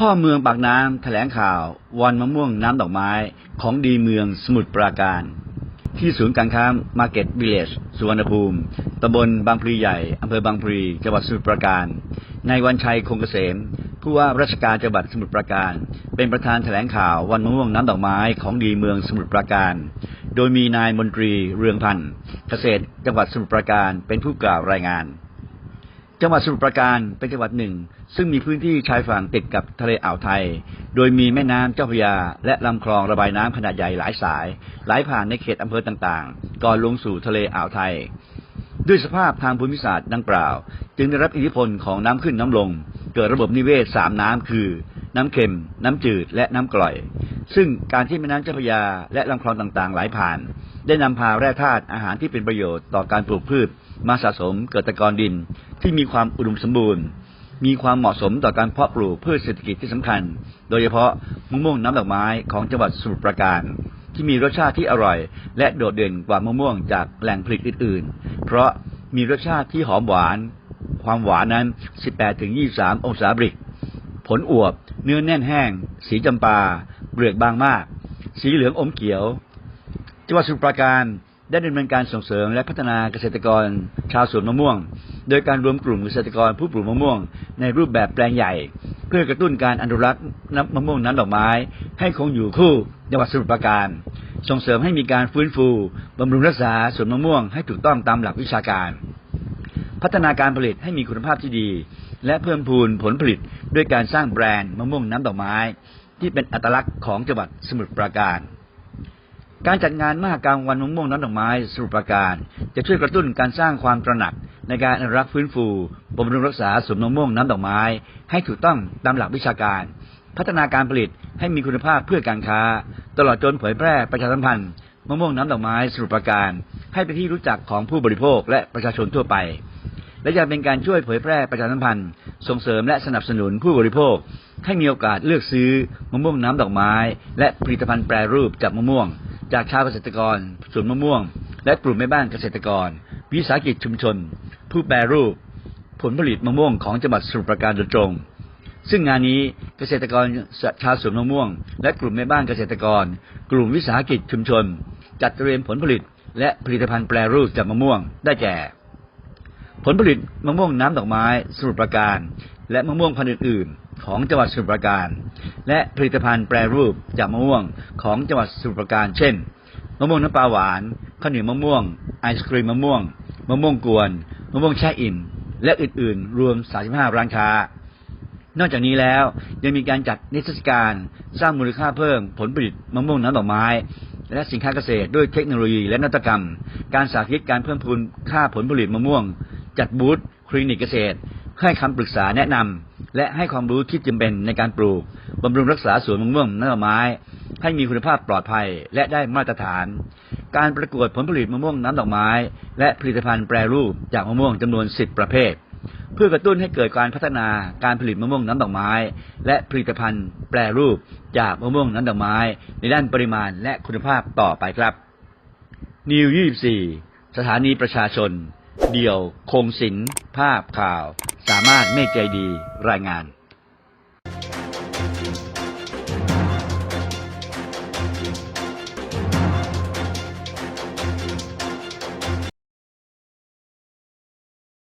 พ่อเมืองปากน้ำแถลงข่าววันมะม่วงน้ำดอกไม้ของดีเมืองสมุทรปราการ ที่ศูนย์การค้ามาร์เก็ตวิลเลจสุวรรณภูมิตำบลบางพลีใหญ่อำเภอบางพลีจังหวัดสมุทรปราการนายวันชัยคงเกษม ผู้ว่าราชการจังหวัดสมุทรปราการ เป็นประธานแถลงข่าววันมะม่วงน้ำดอกไม้ของดีเมืองสมุทรปราการ โดยมีนายมนตรีเรืองพันธ์เกษตรจังหวัดสมุทรปราการเป็นผู้กล่าวรายงาน จังหวัดสมุทรปราการเป็นจังหวัดหนึ่ง ซึ่งมีพื้นที่ชายฝั่งติดกับทะเลอ่าวไทย โดยมีแม่น้ำเจ้าพระยา และลำคลองระบายน้ำขนาดใหญ่หลายสาย ไหลผ่านในเขตอำเภอต่างๆ ก่อนลงสู่ทะเลอ่าวไทย ด้วยสภาพทางภูมิศาสตร์ดังกล่าว จึงได้รับอิทธิพลของน้ำขึ้นน้ำลง เกิดระบบนิเวศสามน้ำคือ น้ำเค็ม น้ำจืดและน้ำกร่อย ซึ่งการที่แม่น้ำเจ้าพระยาและลำคลองต่างๆ ไหลผ่าน ได้นำพาแร่ธาตุอาหารที่เป็นประโยชน์ต่อการปลูกพืช มาสะสมเกิดตะกอนดินที่มีความอุดมสมบูรณ์ มีความเหมาะสมต่อการเพาะปลูกพืชเศรษฐกิจที่สำคัญ โดยเฉพาะมะม่วงน้ำดอกไม้ของจังหวัดสมุทรปราการ ที่มีรสชาติที่อร่อย และโดดเด่นกว่ามะม่วงจากแหล่งผลิตอื่น ๆ เพราะมีรสชาติที่หอมหวาน ความหวานนั้น 18-23 องศาบริก ผลอวบ เนื้อแน่นแห้ง สีจำปา เปลือกบางมาก สีเหลืองอมเขียว จังหวัดสมุทรปราการ ได้ดำเนินการส่งเสริมและพัฒนาเกษตรกรชาวสวนมะม่วง โดยการรวมกลุ่มเกษตรกรผู้ปลูกมะม่วง ในรูปแบบแปลงใหญ่ เพื่อกระตุ้นการอนุรักษ์น้ำมะม่วงน้ำดอกไม้ ให้คงอยู่คู่จังหวัดสมุทรปราการ ส่งเสริมให้มีการฟื้นฟูบำรุงรักษาสวนมะม่วงให้ถูกต้องตามหลักวิชาการ พัฒนาการผลิตให้มีคุณภาพที่ดี และเพิ่มพูนผลผลิตด้วยการสร้างแบรนด์มะม่วงน้ำดอกไม้ ที่เป็นอัตลักษณ์ของจังหวัดสมุทรปราการ การจัดงานมหกรรมวันมะม่วงน้ำดอกไม้สมุทรปราการ จะช่วยกระตุ้นการสร้างความตระหนักในการอนุรักษ์ฟื้นฟูบำรุงรักษาสวนมะม่วงน้ำดอกไม้ ให้ถูกต้องตามหลักวิชาการ พัฒนาการผลิตให้มีคุณภาพเพื่อการค้า ตลอดจนเผยแพร่ประชาสัมพันธ์มะม่วงน้ำดอกไม้สมุทรปราการ ให้เป็นที่รู้จักของผู้บริโภคและประชาชนทั่วไป และยังเป็นการช่วยเผยแพร่ประชาสัมพันธ์ ส่งเสริมและสนับสนุนผู้บริโภค ให้มีโอกาสเลือกซื้อมะม่วงน้ำดอกไม้ และผลิตภัณฑ์แปรรูปจากมะม่วง จากชาวเกษตรกรสวนมะม่วง และกลุ่มแม่บ้านเกษตรกร วิสาหกิจชุมชน ผู้แปรรูป ผลผลิตมะม่วงของจังหวัดสมุทรปราการโดยตรง ซึ่งงานนี้เกษตรกรชาวสวนมะม่วง และกลุ่มแม่บ้านเกษตรกร กลุ่มวิสาหกิจชุมชน จัดเตรียมผลผลิต และผลิตภัณฑ์แปรรูปจากมะม่วงได้แก่ ผลผลิตมะม่วงน้ำดอกไม้สมุทรปราการ และมะม่วงพันธุ์อื่นๆ ของจังหวัดสมุทรปราการ และผลิตภัณฑ์แปรรูปจากมะม่วงของจังหวัดสมุทรปราการเช่นมะม่วงน้ำปลาหวานข้าวเหนียวมะม่วง ไอศครีมมะม่วง มะม่วงกวน มะม่วงแช่อิ่มและอื่นๆ รวม 35 ร้านค้า นอกจากนี้แล้วยังมีการจัดนิทรรศการสร้างมูลค่าเพิ่มผลผลิตมะม่วงน้ำดอกไม้ และสินค้าเกษตรด้วยเทคโนโลยีและนวัตกรรม การสาธิตการเพิ่มพูนค่าผลผลิตมะม่วง จัดบูธคลินิกเกษตร ให้คำปรึกษาแนะนำ และให้ความรู้ที่จำเป็นในการปลูกบำรุงรักษาสวนมะม่วงน้ำดอกไม้ ให้มีคุณภาพปลอดภัยและได้มาตรฐาน การประกวดผลผลิตมะม่วงน้ำดอกไม้ และผลิตภัณฑ์แปรรูปจากมะม่วงจำนวน 10 ประเภท เพื่อกระตุ้นให้เกิดการพัฒนาการผลิตมะม่วงน้ำดอกไม้ และผลิตภัณฑ์แปรรูปจากมะม่วงน้ำดอกไม้ ในด้านปริมาณและคุณภาพต่อไปครับนิว24สถานีประชาชน เดี่ยว คงศิลป์ภาพข่าว สามารถเมฆใจดีรายงาน